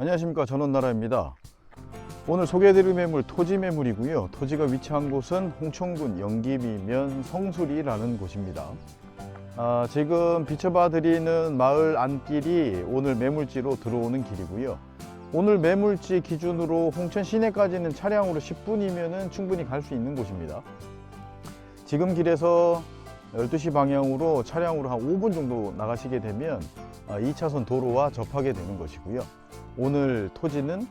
안녕하십니까 전원나라입니다. 오늘 소개해드릴 매물 토지 매물이고요. 토지가 위치한 곳은 홍천군 영기미면 성수리라는 곳입니다. 아, 지금 비춰봐드리는 마을 안길이 오늘 매물지로 들어오는 길이고요. 오늘 매물지 기준으로 홍천 시내까지는 차량으로 10분이면 충분히 갈 수 있는 곳입니다. 지금 길에서 12시 방향으로 차량으로 한 5분 정도 나가시게 되면 2차선 도로와 접하게 되는 것이고요. 오늘 토지는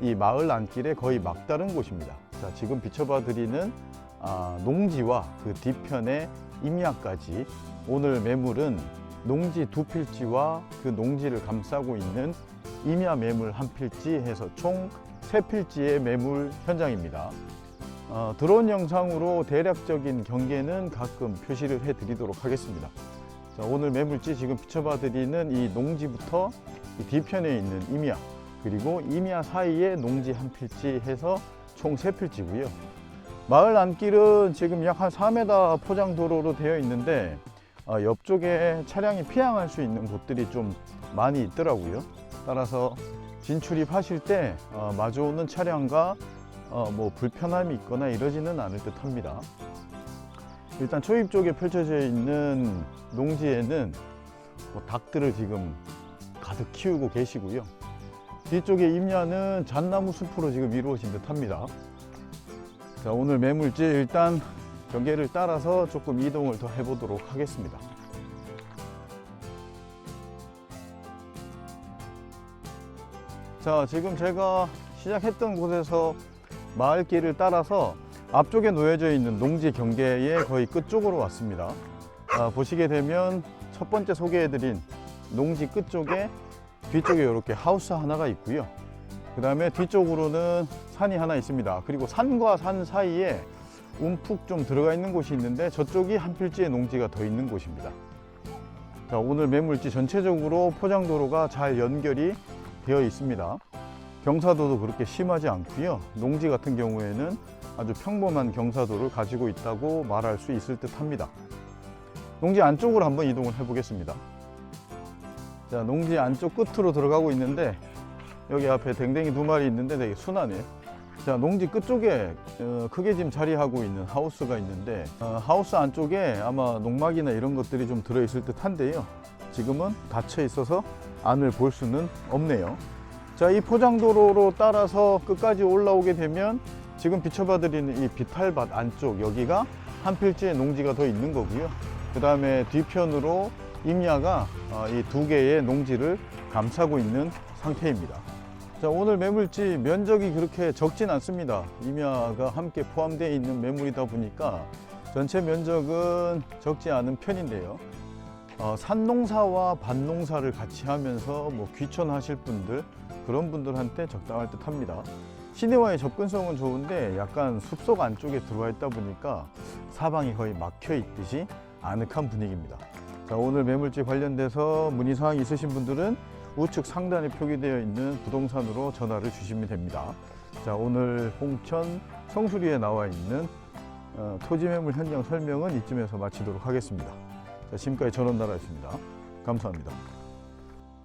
이 마을 안길에 거의 막다른 곳입니다. 자, 지금 비춰봐 드리는 아, 농지와 그 뒤편의 임야까지 오늘 매물은 농지 두 필지와 그 농지를 감싸고 있는 임야 매물 한 필지 해서 총 세 필지의 매물 현장입니다. 어, 드론 영상으로 대략적인 경계는 가끔 표시를 해 드리도록 하겠습니다. 자, 오늘 매물지 지금 비춰봐 드리는 이 농지부터 이 뒤편에 있는 임야 그리고 임야 사이에 농지 한 필지 해서 총 세 필지고요. 마을 안길은 지금 약 한 4m 포장 도로로 되어 있는데 어, 옆쪽에 차량이 피항할 수 있는 곳들이 좀 많이 있더라고요. 따라서 진출입하실 때 어, 마주오는 차량과 어, 뭐 불편함이 있거나 이러지는 않을 듯 합니다. 일단 초입 쪽에 펼쳐져 있는 농지에는 뭐 닭들을 지금 가득 키우고 계시고요. 뒤쪽에 임야는 잣나무 숲으로 지금 이루어진 듯 합니다. 자, 오늘 매물지 일단 경계를 따라서 조금 이동을 더 해보도록 하겠습니다. 자, 지금 제가 시작했던 곳에서 마을길을 따라서 앞쪽에 놓여져 있는 농지 경계의 거의 끝쪽으로 왔습니다. 아, 보시게 되면 첫 번째 소개해드린 농지 끝쪽에 뒤쪽에 이렇게 하우스 하나가 있고요. 그 다음에 뒤쪽으로는 산이 하나 있습니다. 그리고 산과 산 사이에 움푹 좀 들어가 있는 곳이 있는데 저쪽이 한 필지의 농지가 더 있는 곳입니다. 자, 오늘 매물지 전체적으로 포장도로가 잘 연결이 되어 있습니다. 경사도도 그렇게 심하지 않고요. 농지 같은 경우에는 아주 평범한 경사도를 가지고 있다고 말할 수 있을 듯 합니다. 농지 안쪽으로 한번 이동을 해 보겠습니다. 자, 농지 안쪽 끝으로 들어가고 있는데 여기 앞에 댕댕이 두 마리 있는데 되게 순하네. 자, 농지 끝쪽에 어, 크게 지금 자리하고 있는 하우스가 있는데 어, 하우스 안쪽에 아마 농막이나 이런 것들이 좀 들어있을 듯 한데요. 지금은 닫혀 있어서 안을 볼 수는 없네요. 자, 이 포장도로로 따라서 끝까지 올라오게 되면 지금 비춰봐 드리는 이 비탈밭 안쪽 여기가 한 필지의 농지가 더 있는 거고요. 그 다음에 뒤편으로 임야가 어, 이두 개의 농지를 감싸고 있는 상태입니다. 자, 오늘 매물지 면적이 그렇게 적진 않습니다. 임야가 함께 포함되어 있는 매물이다 보니까 전체 면적은 적지 않은 편인데요. 어, 산농사와 밭농사를 같이 하면서 뭐 귀촌하실 분들 그런 분들한테 적당할 듯 합니다. 시내와의 접근성은 좋은데 약간 숲속 안쪽에 들어와 있다 보니까 사방이 거의 막혀 있듯이 아늑한 분위기입니다. 자, 오늘 매물지 관련돼서 문의사항 있으신 분들은 우측 상단에 표기되어 있는 부동산으로 전화를 주시면 됩니다. 자, 오늘 홍천 성수리에 나와 있는 어, 토지 매물 현장 설명은 이쯤에서 마치도록 하겠습니다. 자, 지금까지 전원나라였습니다. 감사합니다.